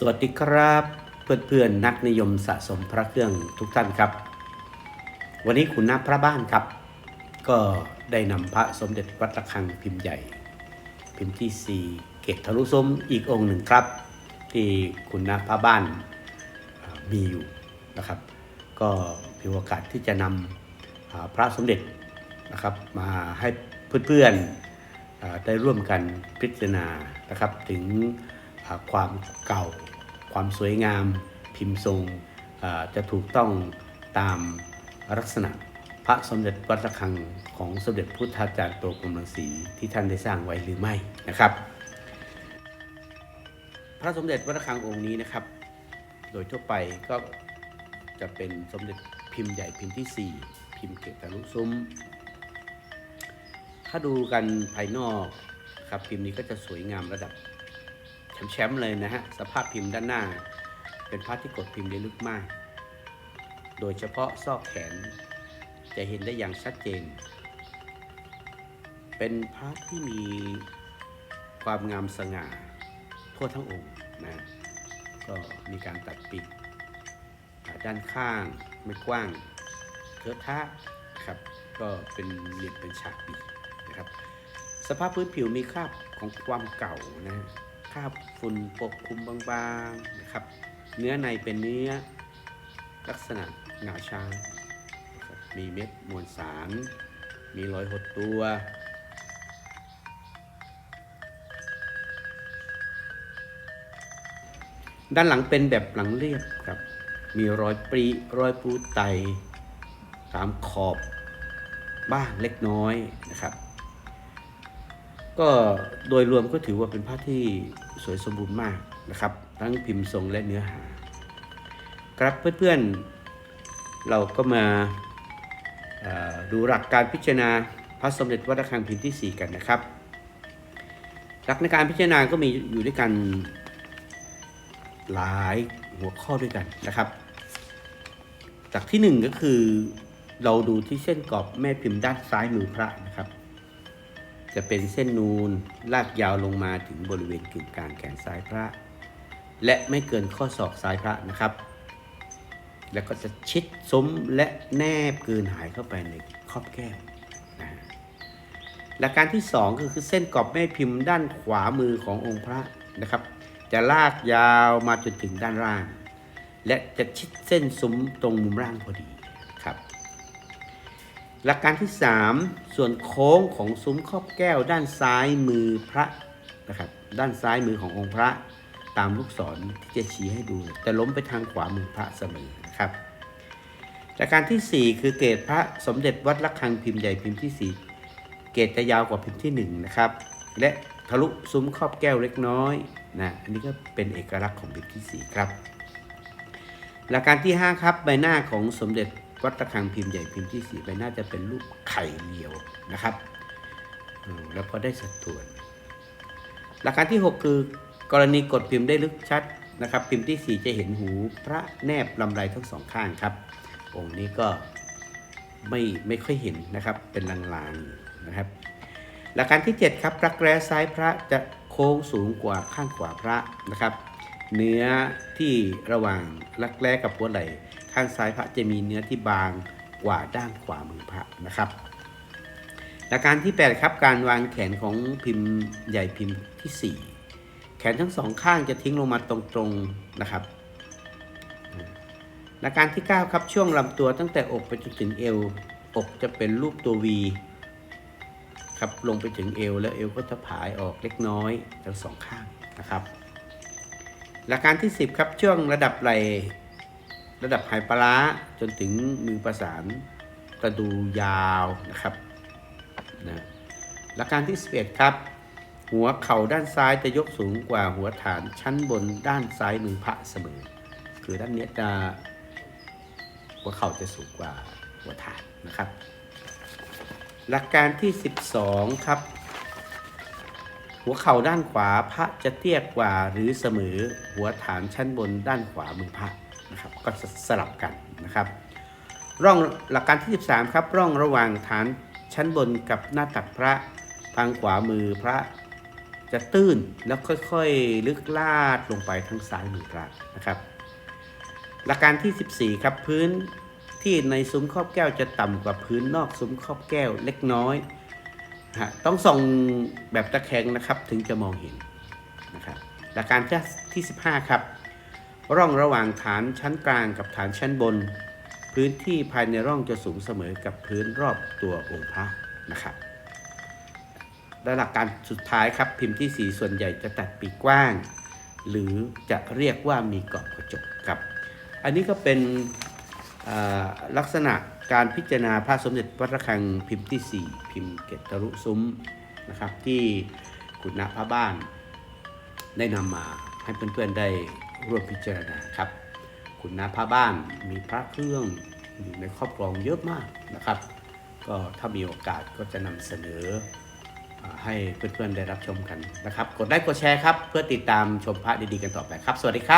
สวัสดีครับเพื่อนๆนนักนิยมสะสมพระเครื่องทุกท่านครับ วันนี้คุณน้าพระบ้านครับ ก็ได้นำพระสมเด็จวัดระฆังพิมพ์ใหญ่ พิมพ์ที่ 4 เกตทะลุซุ้มอีกองค์หนึ่งครับ ที่คุณน้าพระบ้านมีอยู่นะครับ ก็มีโอกาสที่จะนำพระสมเด็จนะครับมาให้เพื่อนๆอ่าได้ร่วมกันพิจารณานะครับถึงความเก่า ความสวยงาม พิมพ์ทรงจะถูกต้องตามลักษณะพระสมเด็จวัดระฆังของสมเด็จพุทธาจารย์โตกรมรังสีที่ท่านได้สร้างไว้หรือไม่นะครับ พระสมเด็จวัดระฆังองค์นี้นะครับ โดยทั่วไปก็จะเป็นสมเด็จพิมพ์ใหญ่พิมพ์ที่ 4 พิมพ์เกตทะลุซุ้ม ถ้าดูกันภายนอกครับพิมพ์นี้ก็จะสวยงามระดับ แชมป์เลยนะฮะ สภาพพิมพ์ด้านหน้า เป็นพระที่กดพิมพ์ได้ลึกมาก โดยเฉพาะซอกแขน จะเห็นได้อย่างชัดเจน เป็นพระที่มีความงามสง่าทั่วทั้งองค์นะก็มีการตัดปิด ด้านข้างไม่กว้างเทอะทะครับก็เป็นเหลี่ยมเป็นฉากดีนะครับ สภาพพื้นผิวมีคราบของความเก่านะ ราบฝุ่นปกคลุมบางๆนะครับ เนื้อในเป็นเนื้อลักษณะหงาช้าง มีเม็ดมวลสาร มีรอยหดตัว ด้านหลังเป็นแบบหลังเรียบครับ มีรอยปรีรอยปูไต ตามขอบบ้างเล็กน้อยนะครับ ก็โดยรวมก็ถือว่าเป็นผ้าที่สวยสมบูรณ์มากนะครับ ทั้งพิมพ์ทรงและเนื้อหา ครับเพื่อนๆเราก็มาดูหลักการพิจารณาพระสมเด็จวัดระฆังพิมพ์ที่ 4 กันนะครับ หลักในการพิจารณาก็มีอยู่ด้วยกันหลายหัวข้อด้วยกันนะครับจากที่หนึ่งก็คือเราดูที่เส้นกรอบแม่พิมพ์ด้านซ้ายมือพระนะครับ จะเป็นเส้นนูนลากยาวลงมาถึงบริเวณกึ่งกลางแขนซ้ายพระ และไม่เกินข้อศอกซ้ายพระนะครับ แล้วก็จะชิดซุ้มและแนบเกินหายเข้าไปในครอบแก้วนะหลักการที่สองก็คือเส้นกรอบแม่พิมพ์ด้านขวามือขององค์พระนะครับ จะลากยาวมาจนถึงด้านล่าง และจะชิดเส้นซุ้มตรงมุมล่างพอดี หลักการที่ 3 ส่วนโค้งของซุ้มครอบแก้วด้านซ้ายมือพระนะครับด้านซ้ายมือขององค์พระตามลูกศรที่จะชี้ให้ดูจะล้มไปทางขวามือพระเสมอนะครับหลักการทีสี่ 4 คือเกตพระสมเด็จวัดระฆังพิมพ์ใหญ่พิมพ์ที่ 4 เกตจะยาวกว่าพิมพ์ที่1นะครับและทะลุซุ้มครอบแก้วเล็กน้อยนะอันนี้ก็เป็นเอกลักษณ์ของพิมพ์ที่ 4 ครับหลักการที่ 5 ครับใบหน้าของสมเด็จ วัดระฆังพิมพ์ใหญ่พิมพ์ที่4ใบหน้าจะเป็นรูปไข่เลียวนะครับ แล้วพอได้สัดส่วน หลักการที่ 6 คือกรณีกดพิมพ์ได้ลึกชัดนะครับ พิมพ์ที่ 4 จะเห็นหูพระแนบลำไรทั้งสองข้างครับ องค์นี้ก็ไม่ไม่ค่อยเห็นนะครับเป็นลางๆนะครับ หลักการที่ 7 ครับรักแร้ซ้ายพระจะโค้งสูงกว่าข้างขวาพระนะครับ เนื้อที่ระหว่างรักแร้กับหัวไหล่ ข้างซ้ายพระจะมีเนื้อที่บางกว่าด้านขวามือพระนะครับหลักการที่8ครับการวางแขนของพิมพ์ใหญ่พิมพ์ที่ 4 แขนทั้งสองข้างจะทิ้งลงมาตรงๆนะครับหลักการที่ 9 ครับช่วงลำตัวตั้งแต่อกไปจนถึงเอวอกจะเป็นรูปตัว V ครับลงไปถึงเอวแล้วเอวก็จะผายออกเล็กน้อยทั้งสองข้างนะครับหลักการที่ 10 ครับช่วงระดับไหล่ ระดับไหปลาจนถึงมือประสานกระดูยาวนะครับนะหลักการที่ 11 ครับ หัวเข่าด้านซ้ายจะยกสูงกว่าหัวฐานชั้นบนด้านซ้ายมือพระเสมอ คือด้านนี้จะหัวเข่าจะสูงกว่าหัวฐานนะครับ หลักการที่ 12 ครับ หัวเข่าด้านขวาพระจะเตี้ยกว่าหรือเสมอหัวฐานชั้นบนด้านขวามือพระ นะครับก็สลับกันนะครับ ร่องหลักการที่ 13 ครับ ร่องระหว่างฐานชั้นบนกับหน้าตักพระทางขวามือพระจะตื้นแล้วค่อยๆ ลึกลาดลงไปทั้งซ้ายมือกลางนะครับ หลักการที่ 14 ครับพื้นที่ในซุ้มครอบแก้วจะต่ำกว่าพื้นนอกซุ้มครอบแก้วเล็กน้อยฮะต้องส่องแบบตะแคงนะครับถึงจะมองเห็นนะครับหลักการที่ 15 ครับ ร่องระหว่างฐานชั้นกลางกับฐานชั้นบน พื้นที่ภายในร่องจะสูงเสมอกับพื้นรอบตัวองค์พระนะครับและหลักการสุดท้ายครับพิมพ์ที่ 4 ส่วนใหญ่จะตัดปีกกว้าง หรือจะเรียกว่ามีกรอบกระจกครับ อันนี้ก็เป็นลักษณะการพิจารณาพระสมเด็จวัดระฆังพิมพ์ที่ 4 พิมพ์เกตรุซุ้มนะครับที่คุณณพระบ้านได้นำมาให้เพื่อนๆได้ ร่วมพิจารณาครับ คุณณพระบ้านมีพระเครื่องอยู่ในครอบครองเยอะมากนะครับ ก็ถ้ามีโอกาสก็จะนำเสนออ่าให้เพื่อนๆได้รับชมกันนะครับ กดไลค์กดแชร์ครับ เพื่อติดตามชมพระดีๆกันต่อไปครับ สวัสดีครับ